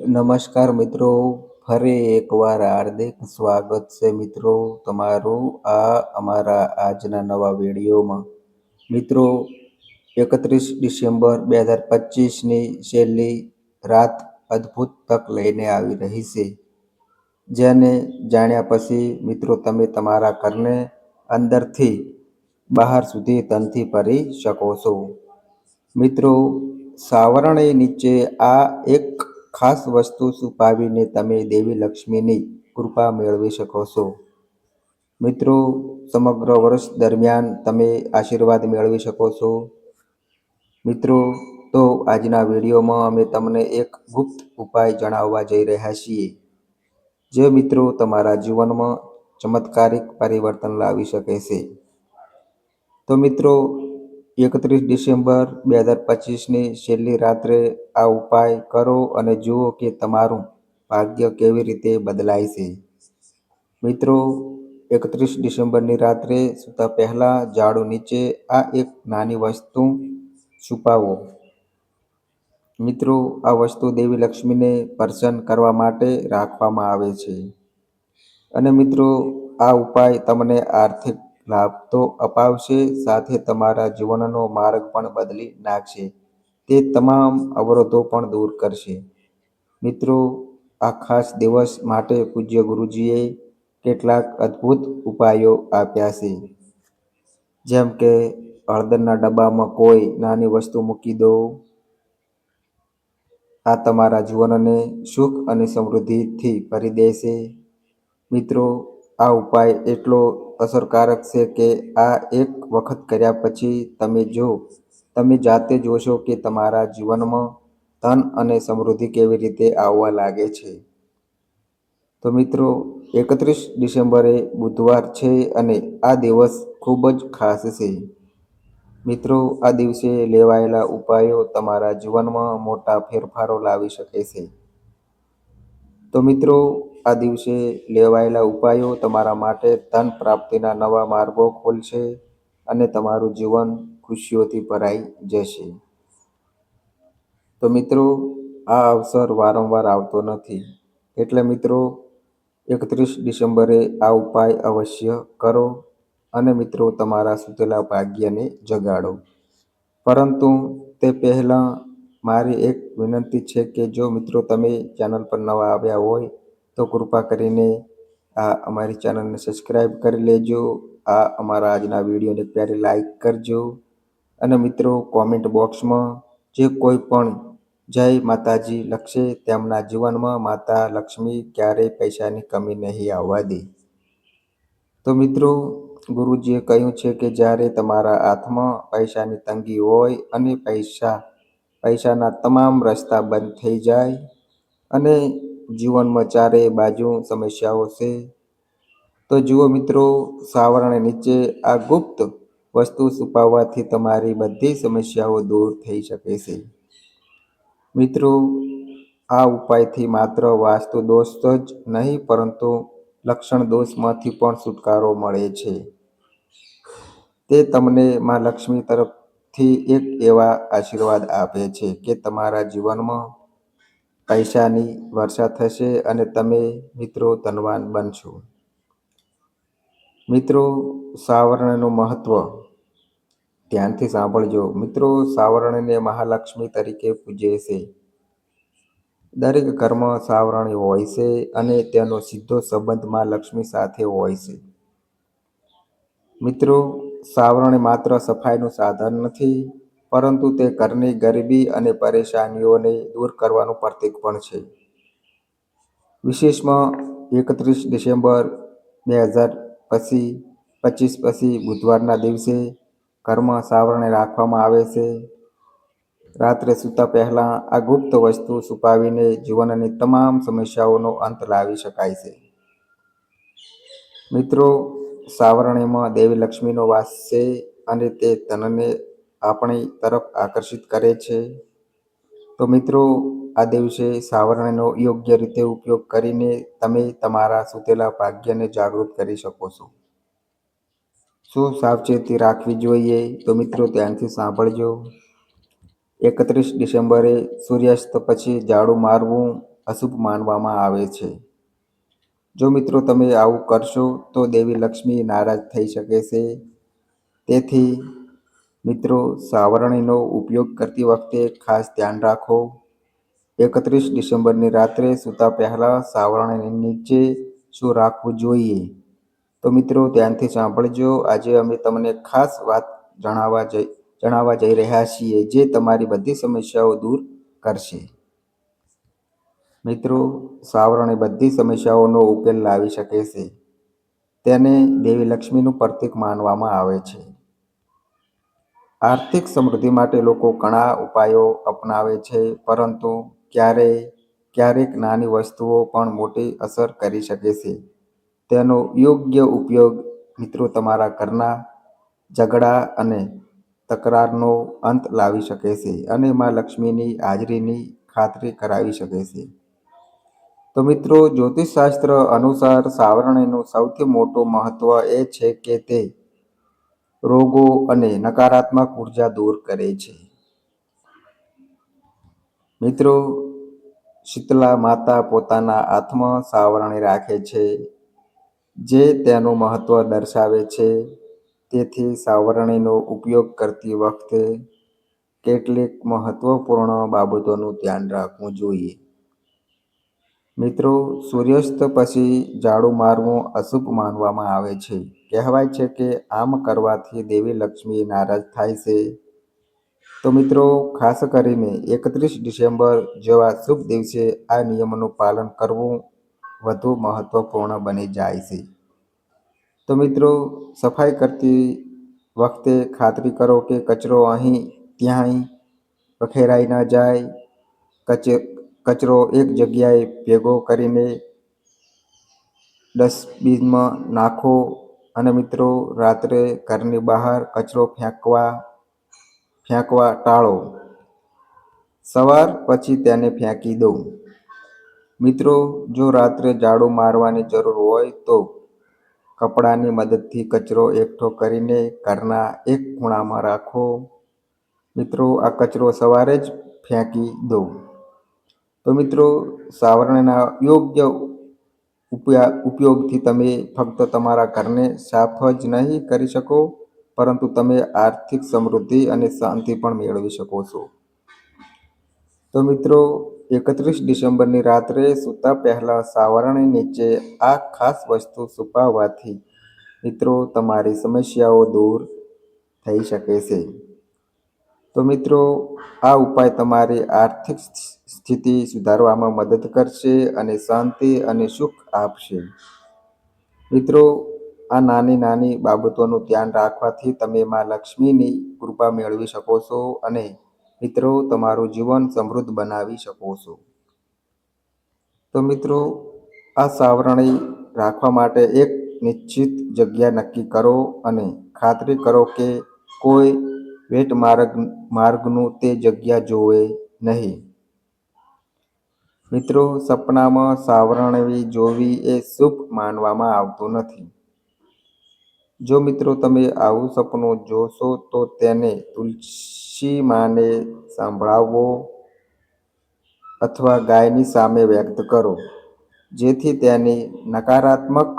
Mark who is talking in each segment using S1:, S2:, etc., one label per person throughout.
S1: નમસ્કાર મિત્રો, ફરી એકવાર હાર્દિક સ્વાગત છે મિત્રો તમારું આ અમારા આજના નવા વિડીયોમાં. મિત્રો, એકત્રીસ ડિસેમ્બર બે હજાર પચીસની છેલ્લી રાત અદ્ભુત તક લઈને આવી રહી છે. જેને જાણ્યા પછી મિત્રો તમે તમારા ઘરને અંદરથી બહાર સુધી તનથી ભરી શકો છો. મિત્રો, સાવરણી નીચે આ એક ખાસ વસ્તુ છુપાવીને તમે દેવી લક્ષ્મીની કૃપા મેળવી શકો છો. મિત્રો, સમગ્ર વર્ષ દરમિયાન તમે આશીર્વાદ મેળવી શકો છો. મિત્રો, તો આજના વિડીયોમાં અમે તમને એક ગુપ્ત ઉપાય જણાવવા જઈ રહ્યા છીએ. જે મિત્રો તમારા જીવનમાં ચમત્કારિક પરિવર્તન લાવી શકે છે. તો મિત્રો એકત્રીસ ડિસેમ્બર બે હજાર પચીસની છેલ્લી રાત્રે આ ઉપાય કરો અને જુઓ કે તમારું ભાગ્ય કેવી રીતે બદલાય છે. મિત્રો, એકત્રીસ ડિસેમ્બરની રાત્રે સૂતા પહેલાં ઝાડુ નીચે આ એક નાની વસ્તુ છુપાવો. મિત્રો, આ વસ્તુ દેવી લક્ષ્મીને પ્રસન્ન કરવા માટે રાખવામાં આવે છે. અને મિત્રો, આ ઉપાય તમને આર્થિક લાભ તો અપાવશે, સાથે તમારા જીવનનો માર્ગ પણ બદલી નાખશે. તે તમામ અવરોધો પણ દૂર કરશે. મિત્રો, આ ખાસ દિવસ માટે પૂજ્ય ગુરુજીએ કેટલાક અદ્ભુત ઉપાયો આપ્યા છે. જેમ કે, હળદરના ડબ્બામાં કોઈ નાની વસ્તુ મૂકી દો. આ તમારા જીવનને સુખ અને સમૃદ્ધિથી ભરી દેશે. મિત્રો, આ ઉપાય એટલો અસરકારક છે કે આ એક વખત કર્યા પછી તમે જો, તમે જાતે જોશો કે તમારા જીવનમાં ધન અને સમૃદ્ધિ કેવી રીતે આવવા લાગે છે. તો મિત્રો, એકત્રીસ ડિસેમ્બરે બુધવાર છે અને આ દિવસ ખૂબ જ ખાસ છે. મિત્રો, આ દિવસે લેવાયેલા ઉપાયો તમારા જીવનમાં મોટા ફેરફારો લાવી શકે છે. તો મિત્રો આ દિવસે લેવાયેલા ઉપાયો તમારા માટે ધન પ્રાપ્તિના નવા માર્ગો ખોલશે અને તમારું જીવન ખુશીઓથી ભરાઈ જશે. તો મિત્રો, આ અવસર વારંવાર આવતો નથી. એટલે મિત્રો, એકત્રીસ ડિસેમ્બરે આ ઉપાય અવશ્ય કરો અને મિત્રો, તમારા સૂતેલા ભાગ્યને જગાડો. પરંતુ તે પહેલાં મારી એક વિનંતી છે કે જો મિત્રો તમે ચેનલ પર નવા આવ્યા હોય તો કૃપા કરીને આ અમારી ચેનલને સબસ્ક્રાઈબ કરી લેજો. આ અમારા આજના વિડીયોને ત્યારે લાઈક કરજો. અને મિત્રો, કોમેન્ટ બોક્સમાં જે કોઈ પણ જય માતાજી લખશે, તેમના જીવનમાં માતા લક્ષ્મી ક્યારેય પૈસાની કમી નહીં આવવા દે. તો મિત્રો, ગુરુજીએ કહ્યું છે કે જ્યારે તમારા હાથમાં પૈસાની તંગી હોય અને પૈસા, પૈસાના તમામ રસ્તા બંધ થઈ જાય અને જીવનમાં ચારે બાજુ સમસ્યાઓ છે. તો જુઓ મિત્રો, સાવરણે નીચે આ ગુપ્ત વસ્તુ છુપાવવાથી તમારી બધી સમસ્યાઓ દૂર થઈ શકે છે. મિત્રો, આ ઉપાયથી માત્ર વાસ્તુ દોષ જ નહીં, પરંતુ લક્ષણ દોષમાંથી પણ છુટકારો મળે છે. તે તમને માં લક્ષ્મી તરફથી એક એવા આશીર્વાદ આપે છે કે તમારા જીવનમાં પૈસાની વર્ષા થશે અને તમે મિત્રો ધનવાન બનશો. મિત્રો, સાવરણનું મહત્વ ધ્યાનથી સાંભળજો. મિત્રો, સાવરણને મહાલક્ષ્મી તરીકે પૂજે છે. દરેક કર્મ સાવરણી હોય છે અને તેનો સીધો સંબંધમાં લક્ષ્મી સાથે હોય છે. મિત્રો, સાવરણી માત્ર સફાઈનું સાધન નથી પરંતુ તે ઘરની ગરીબી અને પરેશાનીઓને દૂર કરવાનું પ્રતીક પણ છે. વિશેષમાં એકત્રીસ ડિસેમ્બર બે હજાર પછી પચીસ પછી બુધવારના દિવસે ઘરમાં સાવરણે રાખવામાં આવે છે. રાત્રે સૂતા પહેલાં આ ગુપ્ત વસ્તુ છુપાવીને જીવનની તમામ સમસ્યાઓનો અંત લાવી શકાય છે. મિત્રો, સાવરણીમાં દેવી લક્ષ્મીનો વાસ છે અને તે ધનને આપણી તરફ આકર્ષિત કરે છે. તો મિત્રો, આ દિવસે સાવરણીનો યોગ્ય રીતે ઉપયોગ કરીને તમે તમારા સૂતેલા ભાગ્યને જાગૃત કરી શકો છો. શું સાવચેતી રાખવી જોઈએ તો મિત્રો ધ્યાનથી સાંભળજો. એકત્રીસ ડિસેમ્બરે સૂર્યાસ્ત પછી ઝાડુ મારવું અશુભ માનવામાં આવે છે. જો મિત્રો તમે આવું કરશો તો દેવી લક્ષ્મી નારાજ થઈ શકે છે. તેથી મિત્રો, સાવરણીનો ઉપયોગ કરતી વખતે ખાસ ધ્યાન રાખો. એકત્રીસ ડિસેમ્બરની રાત્રે સૂતા પહેલાં સાવરણીની નીચે શું રાખવું જોઈએ? તો મિત્રો, ધ્યાનથી સાંભળજો. આજે અમે તમને ખાસ વાત જણાવવા જઈ જણાવવા જઈ રહ્યા છીએ, જે તમારી બધી સમસ્યાઓ દૂર કરશે. મિત્રો, સાવરણી બધી સમસ્યાઓનો ઉકેલ લાવી શકે છે. તેને દેવી લક્ષ્મીનું પ્રતીક માનવામાં આવે છે. આર્થિક સમૃદ્ધિ માટે લોકો ઘણા ઉપાયો અપનાવે છે, પરંતુ ક્યારેય ક્યારેક નાની વસ્તુઓ પણ મોટી અસર કરી શકે છે. તેનો યોગ્ય ઉપયોગ મિત્રો તમારા ઘરના ઝઘડા અને તકરારનો અંત લાવી શકે છે અને માં લક્ષ્મીની હાજરીની ખાતરી કરાવી શકે છે. તો મિત્રો, જ્યોતિષશાસ્ત્ર અનુસાર સાવરણીનું સૌથી મોટું મહત્ત્વ એ છે કે તે રોગો અને નકારાત્મક ઊર્જા દૂર કરે છે. મિત્રો, શીતલા માતા પોતાના આત્મ સાવરણી રાખે છે. જે તેનું મહત્વ દર્શાવે છે. તેથી સાવરણીનો ઉપયોગ કરતી વખતે કેટલીક મહત્વપૂર્ણ બાબતોનું ધ્યાન રાખવું જોઈએ. મિત્રો, સૂર્યાસ્ત પછી ઝાડુ મારવું અશુભ માનવામાં આવે છે. કહેવાય છે કે આમ કરવાથી દેવી લક્ષ્મી નારાજ થાય છે. તો મિત્રો, ખાસ કરીને એકત્રીસ ડિસેમ્બર જેવા શુભ દિવસે આ નિયમોનું પાલન કરવું વધુ મહત્વપૂર્ણ બની જાય છે. તો મિત્રો, સફાઈ કરતી વખતે ખાતરી કરો કે કચરો અહીં, ત્યાંય વખેરાઈ ન જાય. કચ કચરો એક જગ્યાએ ભેગો કરીને ડસ્ટબિનમાં નાખો અને મિત્રો, રાત્રે ઘરની બહાર કચરો ફેંકવા ફેંકવા ટાળો. સવાર પછી તેને ફેંકી દો. મિત્રો, જો રાત્રે ઝાડુ મારવાની જરૂર હોય તો કપડાની મદદથી કચરો એકઠો કરીને ઘરના એક ખૂણામાં રાખો. મિત્રો, આ કચરો સવારે જ ફેંકી દો. તો મિત્રો, સાવરણના યોગ્ય ઉપયા, ઉપયોગથી તમે ફક્ત તમારા ઘરને સાફ જ નહીં કરી શકો, પરંતુ તમે આર્થિક સમૃદ્ધિ અને શાંતિ પણ મેળવી શકો છો. તો મિત્રો, એકત્રીસ ડિસેમ્બરની રાત્રે સૂતા પહેલાં સાવરણી નીચે આ ખાસ વસ્તુ છુપાવવાથી મિત્રો, તમારી સમસ્યાઓ દૂર થઈ શકે છે. તો મિત્રો, આ ઉપાય તમારી આર્થિક સ્થિતિ સુધારવામાં મદદ કરશે અને શાંતિ અને સુખ આપશે. મિત્રો, આ નાની નાની બાબતોનું ધ્યાન રાખવાથી તમે માં લક્ષ્મીની કૃપા મેળવી શકો છો અને મિત્રો, તમારું જીવન સમૃદ્ધ બનાવી શકો છો. તો મિત્રો, આ સાવરણી રાખવા માટે એક નિશ્ચિત જગ્યા નક્કી કરો અને ખાતરી કરો કે કોઈ વેટ માર્ગ, માર્ગનું તે જગ્યા જોવે નહીં. મિત્રો, સપનામાં સાવરણવી જોવી એ શુભ માનવામાં આવતું નથી. જો મિત્રો તમે આવું સપનું જોશો તો તેને તુલસી માને સંભળાવો અથવા ગાયની સામે વ્યક્ત કરો, જેથી તેની નકારાત્મક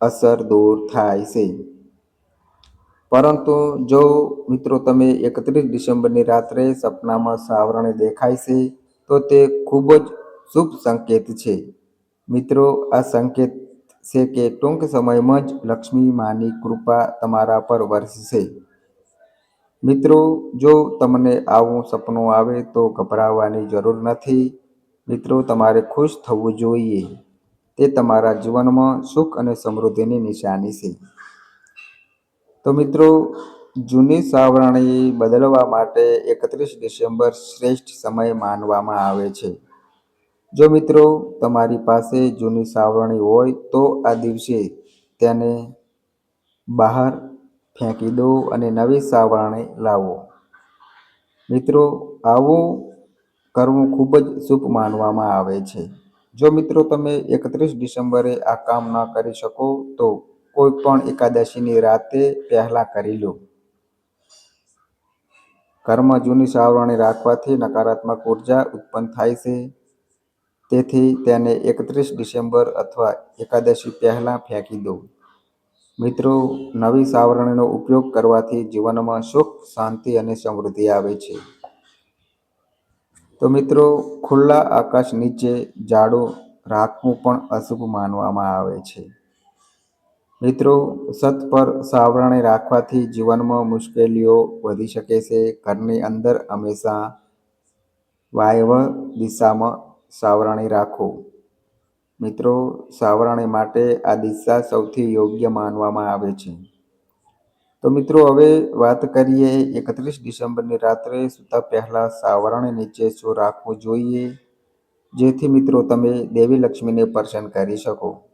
S1: અસર દૂર થાય છે. પરંતુ જો મિત્રો તમે એકત્રીસ ડિસેમ્બરની રાત્રે સપનામાં સાવરણી દેખાય છે, તો તે ખૂબ જ શુભ સંકેત છે. મિત્રો, આ સંકેત છે કે ટૂંક સમયમાં જ લક્ષ્મી માની કૃપા તમારા પર વરસશે. મિત્રો, જો તમને આવું સપનું આવે તો ગભરાવાની જરૂર નથી. મિત્રો, તમારે ખુશ થવું જોઈએ. તે તમારા જીવનમાં સુખ અને સમૃદ્ધિની નિશાની છે. તો મિત્રો, જૂની સાવરણી બદલવા માટે એકત્રીસ ડિસેમ્બર શ્રેષ્ઠ સમય માનવામાં આવે છે. જો મિત્રો, તમારી પાસે જૂની સાવરણી હોય તો આ દિવસે તેને બહાર ફેંકી દો અને નવી સાવરણી લાવો. મિત્રો, આવું કરવું ખૂબ જ શુભ માનવામાં આવે છે. જો મિત્રો, તમે એકત્રીસ ડિસેમ્બરે આ કામ ન કરી શકો તો કોઈ પણ એકાદશીની રાતે પહેલાં કરી લો. ઘરમાં જૂની સાવરણી રાખવાથી નકારાત્મક ઊર્જા ઉત્પન્ન થાય છે. તેથી તેને એકત્રીસ ડિસેમ્બર અથવા એકાદશી પહેલાં ફેંકી દો. મિત્રો, નવી સાવરણીનો ઉપયોગ કરવાથી જીવનમાં સુખ, શાંતિ અને સમૃદ્ધિ આવે છે. તો મિત્રો, ખુલ્લા આકાશ નીચે જાડો રાખવું પણ અશુભ માનવામાં આવે છે. મિત્રો છત પર સાવરણી રાખવાથી જીવનમાં મુશ્કેલીઓ વધી શકે છે. ઘરની અંદર હંમેશા વાયવ દિશામાં સાવરણી રાખો. મિત્રો, સાવરણી માટે આ દિશા સૌથી યોગ્ય માનવામાં આવે છે. તો મિત્રો, હવે વાત કરીએ એકત્રીસ ડિસેમ્બરની રાત્રે સૂતા પહેલાં સાવરણી નીચે શું રાખવું જોઈએ? જેથી મિત્રો, તમે દેવી લક્ષ્મીને પ્રસન્ન કરી શકો.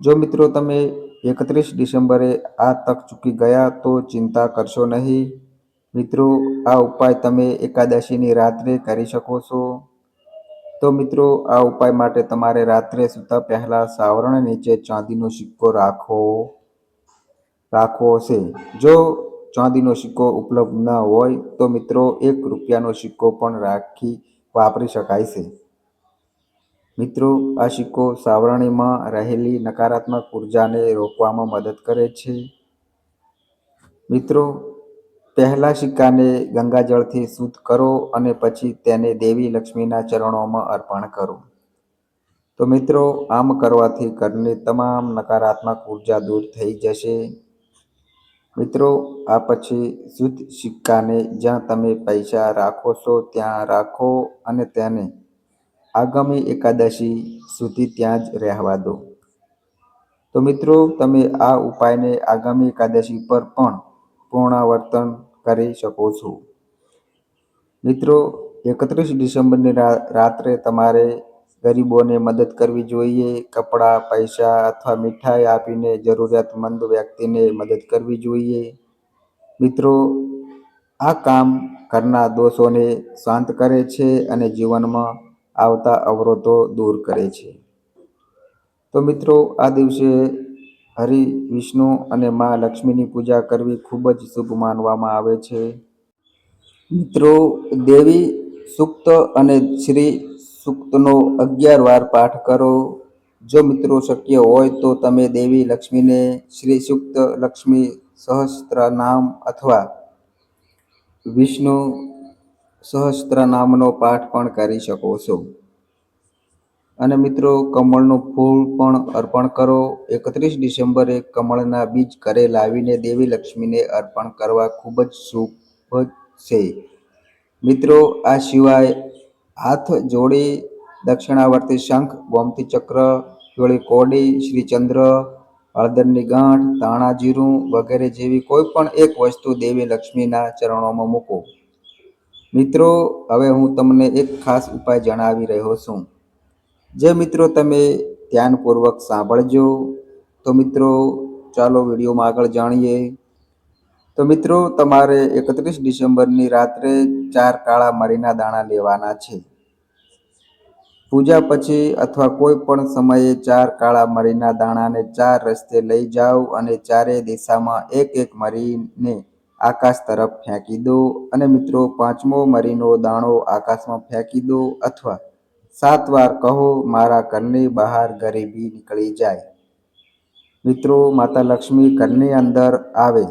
S1: જો મિત્રો તમે એકત્રીસ ડિસેમ્બરે આ તક ચૂકી ગયા તો ચિંતા કરશો નહીં. મિત્રો, આ ઉપાય તમે એકાદશીની રાત્રે કરી શકો છો. તો મિત્રો, આ ઉપાય માટે તમારે રાત્રે સૂતા પહેલાં સાવરણ નીચે ચાંદીનો સિક્કો રાખો. રાખવો છે જો ચાંદીનો સિક્કો ઉપલબ્ધ ન હોય તો મિત્રો, એક રૂપિયાનો સિક્કો પણ રાખી વાપરી શકાય છે. મિત્રો, આ સિક્કો સાવરણીમાં રહેલી નકારાત્મક ઉર્જાને રોકવામાં મદદ કરે છે. મિત્રો, પહેલા સિક્કાને ગંગાજળથી શુદ્ધ કરો અને પછી તેને દેવી લક્ષ્મીના ચરણોમાં અર્પણ કરો. તો મિત્રો, આમ કરવાથી ઘરની તમામ નકારાત્મક ઊર્જા દૂર થઈ જશે. મિત્રો, આ પછી શુદ્ધ સિક્કાને જ્યાં તમે પૈસા રાખો છો, ત્યાં રાખો અને તેને આગામી એકાદશી સુધી ત્યાં જ રહેવા દો. તો મિત્રો, તમે આ ઉપાયને આગામી એકાદશી પર પણ પુનરાવર્તન કરી શકો છો. મિત્રો, એકત્રીસ ડિસેમ્બરની રાત્રે તમારે ગરીબોને મદદ કરવી જોઈએ. કપડાં, પૈસા અથવા મીઠાઈ આપીને જરૂરિયાતમંદ વ્યક્તિને મદદ કરવી જોઈએ. મિત્રો, આ કામ ઘરના દોષોને શાંત કરે છે અને જીવનમાં આવતા અવરોધો દૂર કરે છે. તો મિત્રો, આ દિવસે હરિ, વિષ્ણુ અને મા લક્ષ્મીની પૂજા કરવી ખૂબ જ શુભ માનવામાં આવે છે. મિત્રો, દેવી સૂક્ત અને શ્રી સૂક્તનો અગિયાર વાર પાઠ કરો. જો મિત્રો શક્ય હોય તો તમે દેવી લક્ષ્મીને શ્રી સૂક્ત લક્ષ્મી સહસ્ત્ર નામ અથવા વિષ્ણુ સહસ્ત્ર નામનો પાઠ પણ કરી શકો છો. અને મિત્રો, કમળનું ફૂલ પણ અર્પણ કરો. એકત્રીસ ડિસેમ્બરે કમળના બીજ ઘરે લાવીને દેવી લક્ષ્મીને અર્પણ કરવા ખૂબ જ શુભ છે. મિત્રો, આ સિવાય હાથ જોડી દક્ષિણાવર્તી શંખ, ગોમતી ચક્ર, જોડી કોડી, શ્રીચંદ્ર હળદરની ગાંઠ ધાણા જીરું વગેરે જેવી કોઈ પણ એક વસ્તુ દેવી લક્ષ્મીના ચરણોમાં મૂકો. મિત્રો, હવે હું તમને એક ખાસ ઉપાય જણાવી રહ્યો છું. જે મિત્રો તમે ધ્યાનપૂર્વક સાંભળજો, તો મિત્રો, ચાલો વિડીયોમાં આગળ જાણીએ. તો મિત્રો, તમારે એકત્રીસ ડિસેમ્બરની રાત્રે ચાર કાળા મરીના દાણા લેવાના છે. પૂજા પછી અથવા કોઈ પણ સમયે ચાર કાળા મરીના દાણાને ચાર રસ્તે લઈ જાઓ અને ચારે દિશામાં એક એક મરીને આકાશ તરફ ફેંકી દો અને મિત્રો પાંચમો મરીનો દાણો આકાશમાં ફેંકી દો અથવા સાત વાર કહો, મારા ઘરની બહાર ગરીબી નીકળી જાય. મિત્રો, માતા લક્ષ્મી ઘરની અંદર આવે.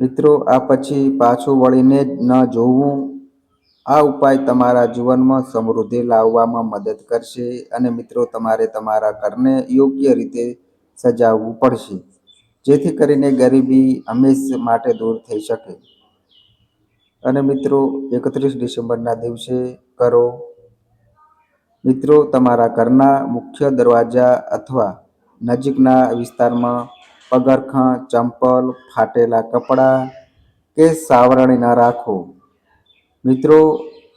S1: મિત્રો, આ પછી પાછું વળીને જ ન જોવું. આ ઉપાય તમારા જીવનમાં સમૃદ્ધિ લાવવામાં મદદ કરશે અને મિત્રો, તમારે તમારા ઘરને યોગ્ય રીતે સજાવવું પડશે. જેથી કરીને ગરીબી હંમેશ માટે દૂર થઈ શકે. અને મિત્રો, એકત્રીસ ડિસેમ્બરના દિવસે કરો. મિત્રો, તમારા ઘરના મુખ્ય દરવાજા અથવા નજીકના વિસ્તારમાં પગરખાં, ચંપલ, ફાટેલા કપડાં કે સાવરણી ન રાખો. મિત્રો,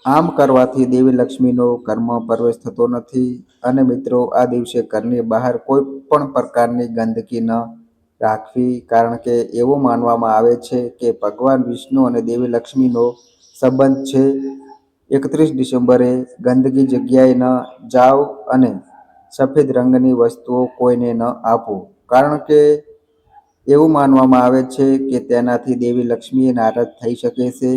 S1: આમ કરવાથી દેવી લક્ષ્મીનો કર્મ પ્રવેશ થતો નથી અને મિત્રો, આ દિવસે ઘરની બહાર કોઈ પણ પ્રકારની ગંદકી ન રાખવી, કારણ કે એવું માનવામાં આવે છે કે ભગવાન વિષ્ણુ અને દેવી લક્ષ્મીનો સંબંધ છે. એકત્રીસ ડિસેમ્બરે ગંદકી જગ્યાએ ન જાઓ અને સફેદ રંગની વસ્તુઓ કોઈને ન આપો. કારણ કે એવું માનવામાં આવે છે કે તેનાથી દેવી લક્ષ્મીએ નારાજ થઈ શકે છે.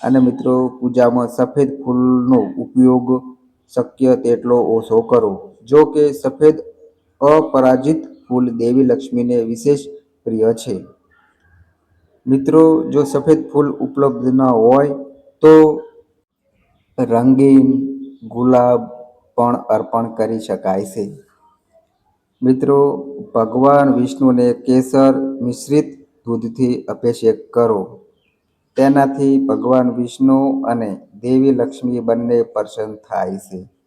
S1: અને મિત્રો, પૂજામાં સફેદ ફૂલનો ઉપયોગ શક્ય તેટલો ઓછો કરો. જો કે સફેદ અપરાજિત ફૂલ દેવી લક્ષ્મીને વિશેષ પ્રિય છે. મિત્રો, જો સફેદ ફૂલ ઉપલબ્ધ ન હોય, તો રંગીન ગુલાબ પણ અર્પણ કરી શકાય છે. મિત્રો, ભગવાન વિષ્ણુને કેસર મિશ્રિત દૂધથી અભિષેક કરો. તેનાથી ભગવાન વિષ્ણુ અને દેવી લક્ષ્મી બંને પ્રસન્ન થાય છે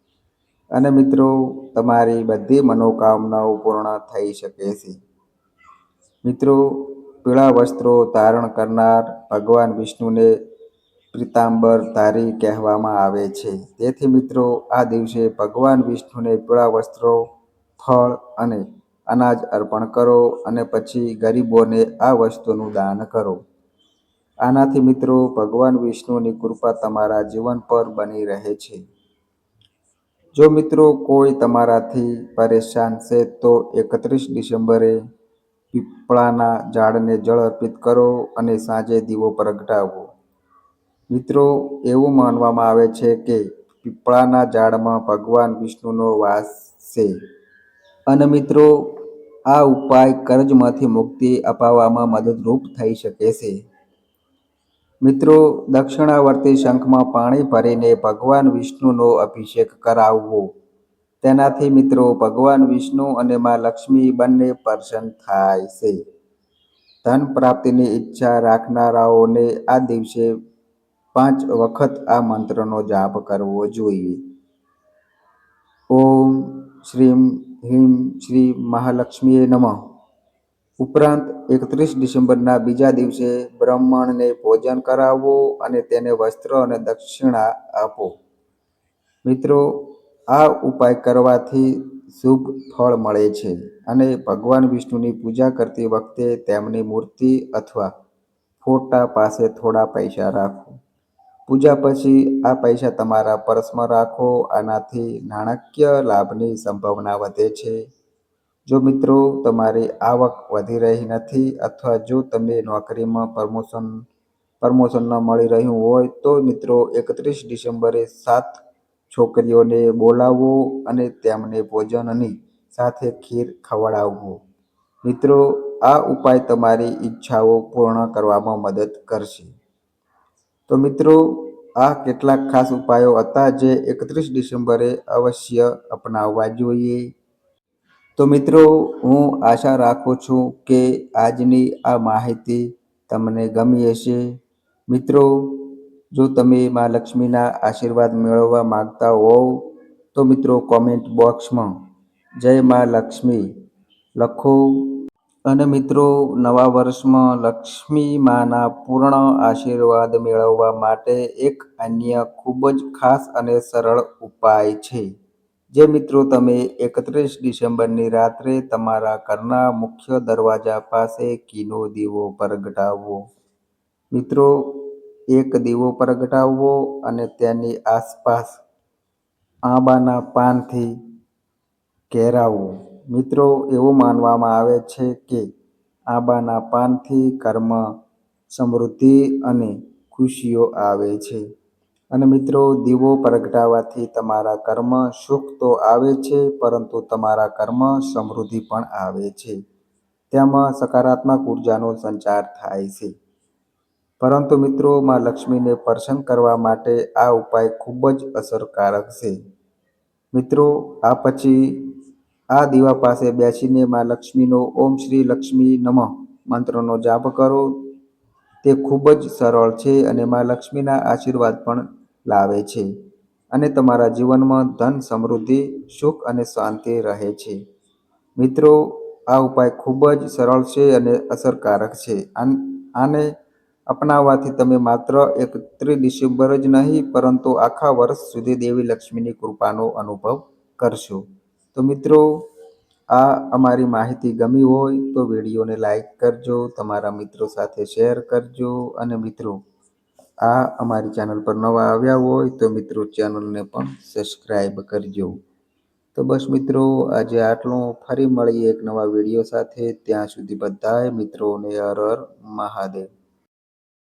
S1: અને મિત્રો તમારી બધી મનોકામનાઓ પૂર્ણ થઈ શકે છે. મિત્રો પીળા વસ્ત્રો ધારણ કરનાર ભગવાન વિષ્ણુને પ્રીતાંબર ધારી કહેવામાં આવે છે. તેથી મિત્રો આ દિવસે ભગવાન વિષ્ણુને પીળા વસ્ત્રો, ફળ અને અનાજ અર્પણ કરો અને પછી ગરીબોને આ વસ્તુનું દાન કરો. આનાથી મિત્રો ભગવાન વિષ્ણુની કૃપા તમારા જીવન પર બની રહે છે. જો મિત્રો કોઈ તમારાથી પરેશાન છે, તો એકત્રીસ ડિસેમ્બરે પીપળાના ઝાડને જળ અર્પિત કરો અને સાંજે દીવો પ્રગટાવો. મિત્રો, એવું માનવામાં આવે છે કે પીપળાના ઝાડમાં ભગવાન વિષ્ણુનો વાસ છે અને મિત્રો, આ ઉપાય કર્જમાંથી મુક્તિ અપાવવામાં મદદરૂપ થઈ શકે છે. મિત્રો, દક્ષિણાવર્તી શંખમાં પાણી ભરીને ભગવાન વિષ્ણુનો અભિષેક કરાવવો. તેનાથી મિત્રો, ભગવાન વિષ્ણુ અને મા લક્ષ્મી બંને પ્રસન્ન થાય છે. ધન પ્રાપ્તિની ઈચ્છા રાખનારાઓને આ દિવસે પાંચ વખત આ મંત્રનો જાપ કરવો જોઈએ. ઓમ શ્રીમ, હિમ શ્રી મહાલક્ષ્મીએ નમઃ. ઉપરાંત એકત્રીસ ડિસેમ્બરના બીજા દિવસે બ્રાહ્મણને ભોજન કરાવો અને તેને વસ્ત્ર અને દક્ષિણા આપો. મિત્રો, આ ઉપાય કરવાથી શુભ ફળ મળે છે અને ભગવાન વિષ્ણુની પૂજા કરતી વખતે તેમની મૂર્તિ અથવા ફોટા પાસે થોડા પૈસા રાખો. પૂજા પછી આ પૈસા તમારા પર્સમાં રાખો. આનાથી નાણાકીય લાભની સંભાવના વધે છે. જો મિત્રો તમારી આવક વધી રહી નથી અથવા જો તમે નોકરીમાં પ્રમોશન પ્રમોશન ન મળી રહ્યું હોય, તો મિત્રો એકત્રીસ ડિસેમ્બરે સાત છોકરીઓને બોલાવો અને તેમને ભોજનની સાથે ખીર ખવડાવવો. મિત્રો, આ ઉપાય તમારી ઈચ્છાઓ પૂર્ણ કરવામાં મદદ કરશે. તો મિત્રો, આ કેટલાક ખાસ ઉપાયો હતા જે એકત્રીસ ડિસેમ્બરે અવશ્ય અપનાવવા જોઈએ. તો મિત્રો, હું આશા રાખું છું કે આજની આ માહિતી તમને ગમી હશે. મિત્રો, જો તમે મા લક્ષ્મીના આશીર્વાદ મેળવવા માંગતા હોવ, તો મિત્રો કોમેન્ટ બોક્સમાં જય મા લક્ષ્મી લખો અને મિત્રો, નવા વર્ષમાં લક્ષ્મી માના પૂર્ણ આશીર્વાદ મેળવવા માટે એક અન્ય ખૂબ જ ખાસ અને સરળ ઉપાય છે જે મિત્રો તમે એકત્રીસ ડિસેમ્બરની રાત્રે તમારા ઘરના મુખ્ય દરવાજા પાસે કીનો દીવો પ્રગટાવવો. મિત્રો, એક દીવો પ્રગટાવવો અને તેની આસપાસ આંબાના પાનથી ઘેરાવવો. મિત્રો, એવું માનવામાં આવે છે કે આંબાના પાનથી કર્મ, સમૃદ્ધિ અને ખુશીઓ આવે છે અને મિત્રો, દીવો પ્રગટાવવાથી તમારા કર્મ સુખ તો આવે છે, પરંતુ તમારા કર્મ સમૃદ્ધિ પણ આવે છે. તેમાં સકારાત્મક ઉર્જાનો સંચાર થાય છે. પરંતુ મિત્રો, માં લક્ષ્મીને પ્રસન્ન કરવા માટે આ ઉપાય ખૂબ જ અસરકારક છે. મિત્રો, આ પછી આ દીવા પાસે બેસીને મા લક્ષ્મીનો ઓમ શ્રી લક્ષ્મી નમઃ મંત્રનો જાપ કરો. તે ખૂબ જ સરળ છે અને મા લક્ષ્મીના આશીર્વાદ પણ લાવે છે અને તમારા જીવનમાં ધન સમૃદ્ધિ, સુખ અને શાંતિ રહે છે. મિત્રો, આ ઉપાય ખૂબ જ સરળ છે અને અસરકારક છે. આને અપનાવવાથી તમે માત્ર એકત્રીસ ડિસેમ્બર જ નહીં, પરંતુ આખા વર્ષ સુધી દેવી લક્ષ્મીની કૃપાનો અનુભવ કરશો. તો મિત્રો, આ અમારી માહિતી ગમી હોય તો વિડીયોને લાઈક કરજો, તમારા મિત્રો સાથે શેર કરજો અને મિત્રો આ અમારી ચેનલ પર નવા આવ્યા હોય તો મિત્રો ચેનલને પણ સબસ્ક્રાઈબ કરજો. તો બસ મિત્રો, આજે આટલું. ફરી મળીએ એક નવા વીડિયો સાથે. ત્યાં સુધી બધાએ મિત્રોને હર હર મહાદેવ.